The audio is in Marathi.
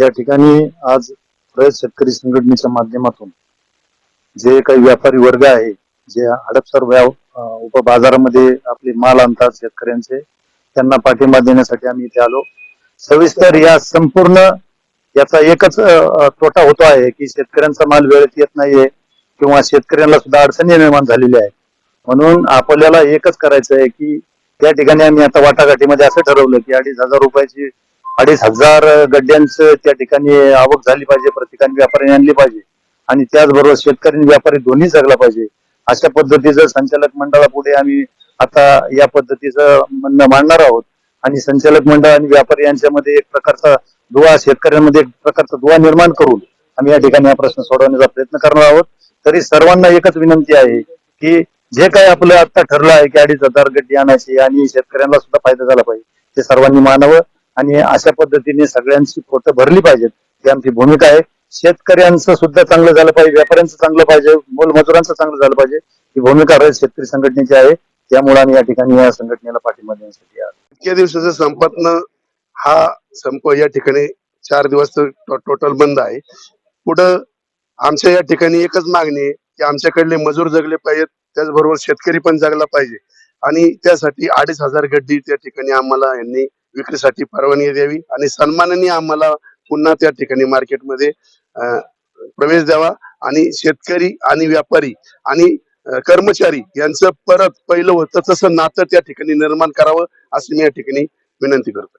या ठिकाणी आज रयत शेतकरी संघटनेच्या माध्यमातून जे काही व्यापारी वर्ग आहे जे हडपसर व्याव अं, उपबाजारामध्ये आपले माल आणतात शेतकऱ्यांचे त्यांना पाठिंबा देण्यासाठी आम्ही इथे आलो. सविस्तर या संपूर्ण याचा एकच तोटा होतो आहे की शेतकऱ्यांचा माल वेळेत येत नाहीये किंवा शेतकऱ्यांना सुद्धा अडचणी निर्माण झालेल्या आहे म्हणून आपल्याला एकच करायचं आहे की त्या ठिकाणी आम्ही आता वाटाघाटीमध्ये असं ठरवलं की अडीच हजार रुपयाची अडीच हजार गड्ड्यांचं त्या ठिकाणी आवक झाली पाहिजे प्रत्येकाने व्यापाऱ्यांनी आणली पाहिजे आणि त्याचबरोबर शेतकरी आणि व्यापारी दोन्ही जगला पाहिजे. अशा पद्धतीचं संचालक मंडळापुढे आम्ही आता या पद्धतीचं म्हणणं मांडणार आहोत. आणि संचालक मंडळ आणि व्यापारी यांच्यामध्ये एक प्रकारचा दुवा शेतकऱ्यांमध्ये एक प्रकारचा दुवा निर्माण करून आम्ही या ठिकाणी हा प्रश्न सोडवण्याचा प्रयत्न करणार आहोत. तरी सर्वांना एकच विनंती आहे की जे काही आपलं आता ठरलं आहे की अडीच हजार गड्डी आणायची आणि शेतकऱ्यांना सुद्धा फायदा झाला पाहिजे ते सर्वांनी मानावं. आणि अशा पद्धतीने सगळ्यांची पोटं भरली पाहिजेत. ही आमची भूमिका आहे. शेतकऱ्यांचं सुद्धा चांगलं झालं पाहिजे. व्यापाऱ्यांचं चांगलं पाहिजे. मोलमजुरांचं चांगलं झालं पाहिजे. ही भूमिका रयत शेतकरी संघटनेची आहे. त्यामुळे आम्ही या ठिकाणी या संघटनेला पाठिंबा देण्यासाठी इतक्या दिवसाचं संपतनं हा संप या ठिकाणी चार दिवस टोटल बंद आहे. पुढं आमच्या या ठिकाणी एकच मागणी आहे की आमच्याकडले मजूर जगले पाहिजेत. त्याचबरोबर शेतकरी पण जगला पाहिजे. आणि त्यासाठी अडीच हजार गड्डी त्या ठिकाणी आम्हाला यांनी विक्रीसाठी परवानगी द्यावी आणि सन्मानाने आम्हाला पुन्हा त्या ठिकाणी मार्केटमध्ये प्रवेश द्यावा आणि शेतकरी आणि व्यापारी आणि कर्मचारी यांचं परत पहिलं होतं तसं नातं त्या ठिकाणी निर्माण करावं असं मी या ठिकाणी विनंती करतो